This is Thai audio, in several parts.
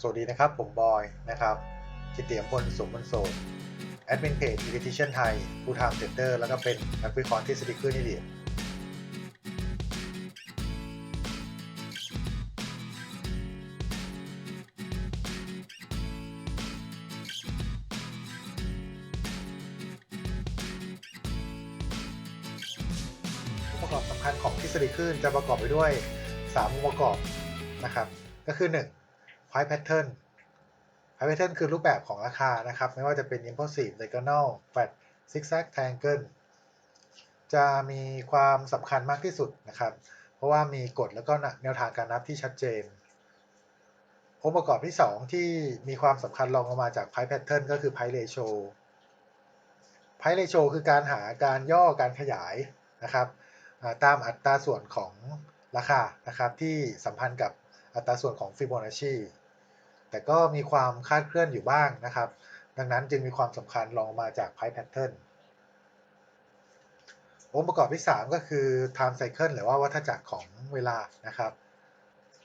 สวัสดีนะครับ ผมบอยนะครับกิตติยมพลสมบลโสดแอดมินเพจ e d i t i o n ไทยผู้ทำเซ็นเตอร์แล้วก็เป็นนักวิเคราะห์ที่สติคลื่นนี่เดียองค์ประกอบสำคัญของทฤษฎีคลื่นจะประกอบไปด้วย 3 องค์ประกอบนะครับ ก็คือ 1 price pattern price pattern คือรูปแบบของราคานะครับ ไม่ว่าจะเป็น impulsive diagonal flat zigzag triangle จะมีความสำคัญมากที่สุดนะครับ เพราะว่ามีกฎแล้วก็แนวทางการนับที่ชัดเจน องค์ประกอบที่ 2 ที่มีความสำคัญรองลงมาจาก price pattern ก็คือ price ratio price ratio คือการหาการย่อการขยายนะครับตามอัตราส่วนของราคานะครับที่สัมพันธ์กับอัตราส่วนของฟิโบนัชชี แต่ก็มีความคาดเคลื่อนอยู่บ้างนะครับ ดังนั้นจึงมีความสำคัญรองมาจาก price pattern องค์ประกอบที่ 3 ก็คือ time cycle หรือว่าวัฏจักรของเวลานะครับ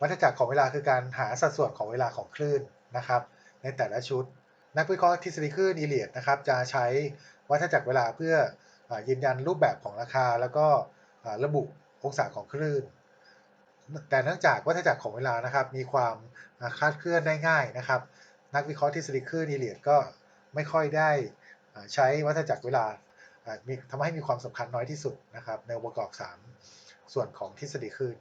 วัฏจักรของเวลาคือการหาสัดส่วนของเวลาของคลื่นนะครับ ในแต่ละชุด นักวิเคราะห์ทฤษฎีคลื่นอีเลียดนะครับ จะใช้วัฏจักรเวลาเพื่ออยืนยันรูปแบบของราคา แล้วก็ระบุองศาของคลื่น แต่เนื่องจากวัฏจักรของเวลานะครับ มีความาคลาดเคลื่อนได้ง่ายนะครับ นักวิเคราะห์ทฤษฎีคลื่นอีเลียดก็ไม่ค่อยได้ใช้วัฏจักรเวลาอ่ามีทำให้มีความสำคัญน้อยที่สุดนะครับ ในองค์ประกอบ 3 ส่วนของทฤษฎีคลื่น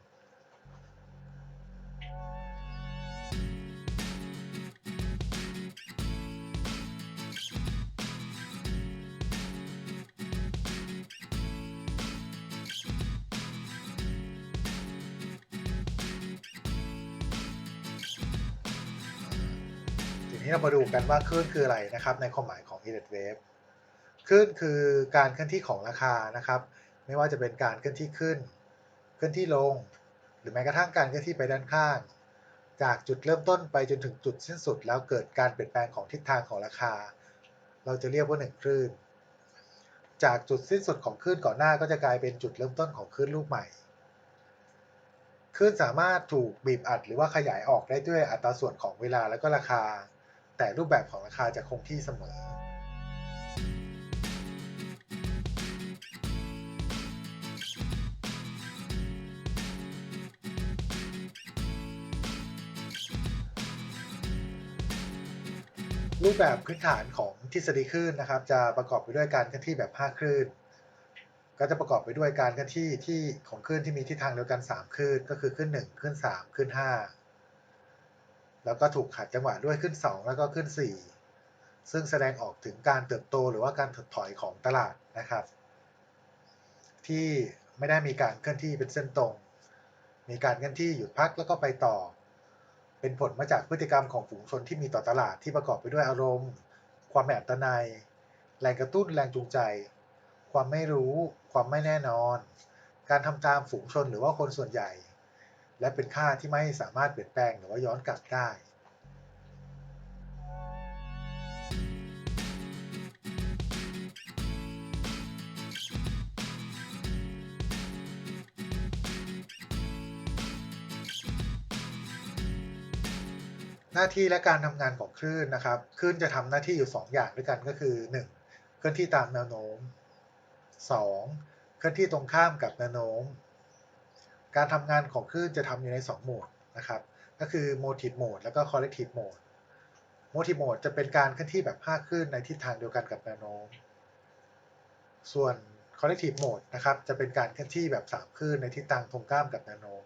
นี้เรามาดูกันว่าคลื่นคืออะไรนะครับ ในความหมายของ e d e t wave คลื่นคือการเคลื่อนที่ของราคานะครับ ไม่ว่าจะเป็นการเคลื่อนที่ขึ้น เคลื่อนที่ลง หรือแม้กระทั่งการเคลื่อนที่ไปด้านข้าง จากจุดเริ่มต้นไปจนถึงจุดสิ้นสุด แล้วเกิดการเปลี่ยนแปลงของทิศทางของราคา เราจะเรียกว่าหนึ่งคลื่น จากจุดสิ้นสุดของคลื่นก่อนหน้าก็จะกลายเป็นจุดเริ่มต้นของคลื่นลูกใหม่คลื่นสามารถถูกบีบอัดหรือว่าขยายออกได้ด้วยอัตราส่วนของเวลาและก็ราคา แต่รูปแบบของราคาจะคงที่เสมอ รูปแบบพื้นฐานของทฤษฎีคลื่นนะครับ จะประกอบไปด้วยการเคลื่อนที่แบบ 5 คลื่น ก็จะประกอบไปด้วยการเคลื่อนที่ที่ของคลื่นที่มีทิศทางเดียวกัน 3 คลื่น ก็คือคลื่น1คลื่น3คลื่น5 แล้วก็ถูกขัดจังหวะด้วยคลื่น2 แล้วก็คลื่น4 ซึ่งแสดงออกถึงการเติบโตหรือว่าการถดถอยของตลาดนะครับ ที่ไม่ได้มีการเคลื่อนที่เป็นเส้นตรง มีการเคลื่อนที่หยุดพักแล้วก็ไปต่อ เป็นผลมาจากพฤติกรรมของฝูงชนที่มีต่อตลาดที่ประกอบไปด้วยอารมณ์ ความแอบตะไนแรงกระตุ้นแรงจูงใจ ความไม่รู้ ความไม่แน่นอน การทำตามฝูงชนหรือว่าคนส่วนใหญ่ และเป็นค่าที่ไม่สามารถเปลี่ยนแปลงหรือว่าย้อนกลับได้หน้าที่และการทำงานของคลื่นนะครับ คลื่นจะทำหน้าที่อยู่ 2 อย่างด้วยกันก็คือ 1. เคลื่อนที่ตามแนวโน้ม 2. เคลื่อนที่ตรงข้ามกับแนวโน้ม การทำงานของคลื่นจะทำอยู่ใน 2 โหมดนะครับ ก็คือ motive mode แล้วก็ collective mode motive mode จะเป็นการเคลื่อนที่แบบ5คลื่นในทิศทางเดียวกันกับแนวโน้ม ส่วน collective mode นะครับ จะเป็นการเคลื่อนที่แบบ3คลื่นในทิศทางตรงข้ามกับแนวโน้ม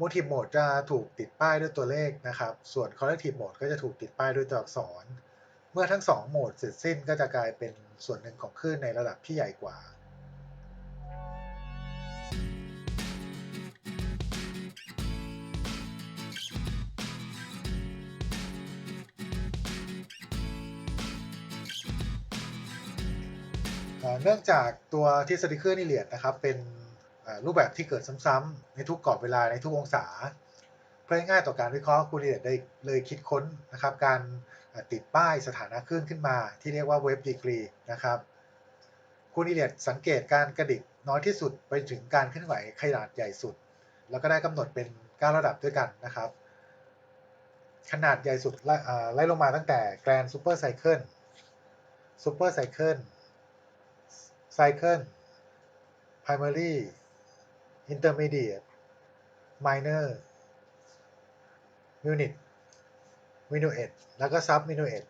Motive Mode จะถูกติดป้ายด้วยตัวเลขนะครับ ส่วน Collective Mode ก็จะถูกติดป้ายด้วยตัวอักษร เมื่อทั้ง 2 โหมดเสร็จสิ้นก็จะกลายเป็นส่วนหนึ่งของคลื่นในระดับที่ใหญ่กว่า เนื่องจากตัวทฤษฎีคลื่นอีเลียดนะครับเป็นรูปแบบที่เกิดซ้ำๆในทุกกรอบเวลาในทุกองศา เพื่อง่ายต่อการวิเคราะห์คุณอีเลียดได้เลยคิดค้นนะครับการติดป้ายสถานะคลื่นขึ้นมา ที่เรียกว่าเวฟดีกรีนะครับคุณอีเลียดสังเกตการกระดิกน้อยที่สุดไปถึงการเคลื่อนไหวขนาดใหญ่สุด แล้วก็ได้กำหนดเป็น 9 ระดับด้วยกันนะครับ ขนาดใหญ่สุดไล่ลงมาตั้งแต่ Grand Super Cycle primary Intermediate Minor Unit Minuet แล้วก็ Sub Minuet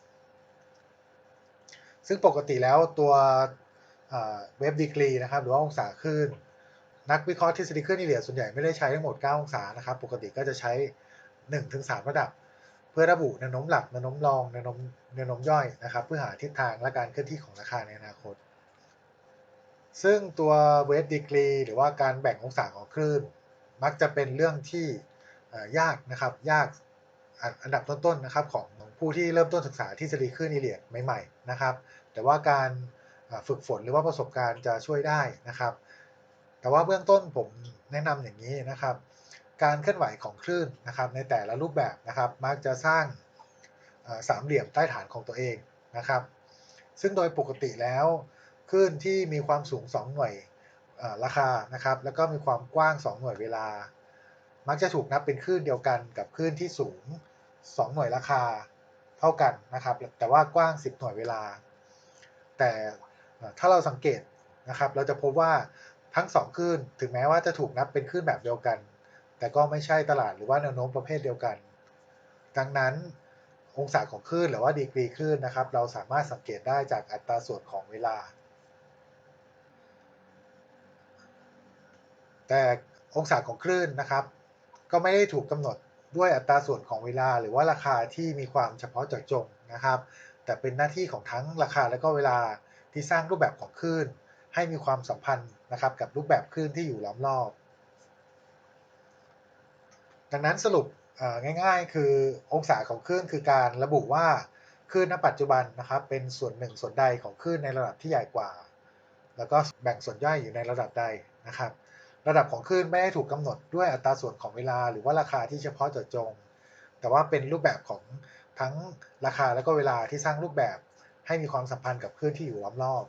ซึ่งปกติแล้วตัวเว็บดีกรีนะครับหรือว่าองศาคลื่น นักวิเคราะห์ทฤษฎีคลื่นอิเลียดส่วนใหญ่ไม่ได้ใช้ทั้งหมด 9 องศานะครับ ปกติก็จะใช้ 1-3 ระดับ เพื่อระบุแนวโน้มหลักแนวโน้มรองแนวโน้มแนวโน้มย่อยนะครับ เพื่อหาทิศทางและการเคลื่อนที่ของราคาในอนาคต ซึ่งตัวเวฟดีกรีหรือว่าการแบ่งองศาของคลื่น มักจะเป็นเรื่องที่ยากนะครับยากอันดับต้นๆนะครับของผู้ที่เริ่มต้นศึกษาทฤษฎีคลื่นอิเลียดใหม่ๆนะครับ แต่ว่าการฝึกฝนหรือว่าประสบการณ์จะช่วยได้นะครับ แต่ว่าเบื้องต้นผมแนะนำอย่างนี้นะครับ การเคลื่อนไหวของคลื่นนะครับในแต่ละรูปแบบนะครับ มักจะสร้างสามเหลี่ยมใต้ฐานของตัวเองนะครับ ซึ่งโดยปกติแล้ว คลื่นที่มีความสูง 2 หน่วยราคานะครับ แล้วก็มีความกว้าง 2 หน่วยเวลา มักจะถูกนับเป็นคลื่นเดียวกันกับคลื่นที่สูง 2 หน่วยราคาเท่ากันนะครับ แต่ว่ากว้าง 10 หน่วยเวลา แต่ถ้าเราสังเกตนะครับ เราจะพบว่าทั้งสองคลื่นถึงแม้ว่าจะถูกนับเป็นคลื่นแบบเดียวกัน แต่ก็ไม่ใช่ตลาดหรือว่าแนวโน้มประเภทเดียวกัน ดังนั้นองศาของคลื่นหรือว่าดีกรีคลื่นนะครับ เราสามารถสังเกตได้จากอัตราส่วนของเวลา แต่องศาของคลื่นนะครับ ก็ไม่ได้ถูกกำหนดด้วยอัตราส่วนของเวลา หรือว่าราคาที่มีความเฉพาะเจาะจงนะครับ แต่เป็นหน้าที่ของทั้งราคาและก็เวลาที่สร้างรูปแบบของคลื่น ให้มีความสัมพันธ์นะครับกับรูปแบบคลื่นที่อยู่ล้อมรอบ ดังนั้นสรุปง่าย ๆ คือองศาของคลื่นคือการระบุว่าคลื่นณปัจจุบันนะครับ เป็นส่วนหนึ่งส่วนใดของคลื่นในระดับที่ใหญ่กว่า แล้วก็แบ่งส่วนย่อยอยู่ในระดับใดนะครับ ระดับของคลื่นไม่ได้ถูกกำหนดด้วยอัตราส่วนของเวลา หรือว่าราคาที่เฉพาะเจาะจง แต่ว่าเป็นรูปแบบของทั้งราคาและก็เวลาที่สร้างรูปแบบ ให้มีความสัมพันธ์กับคลื่นที่อยู่ล้อมรอบ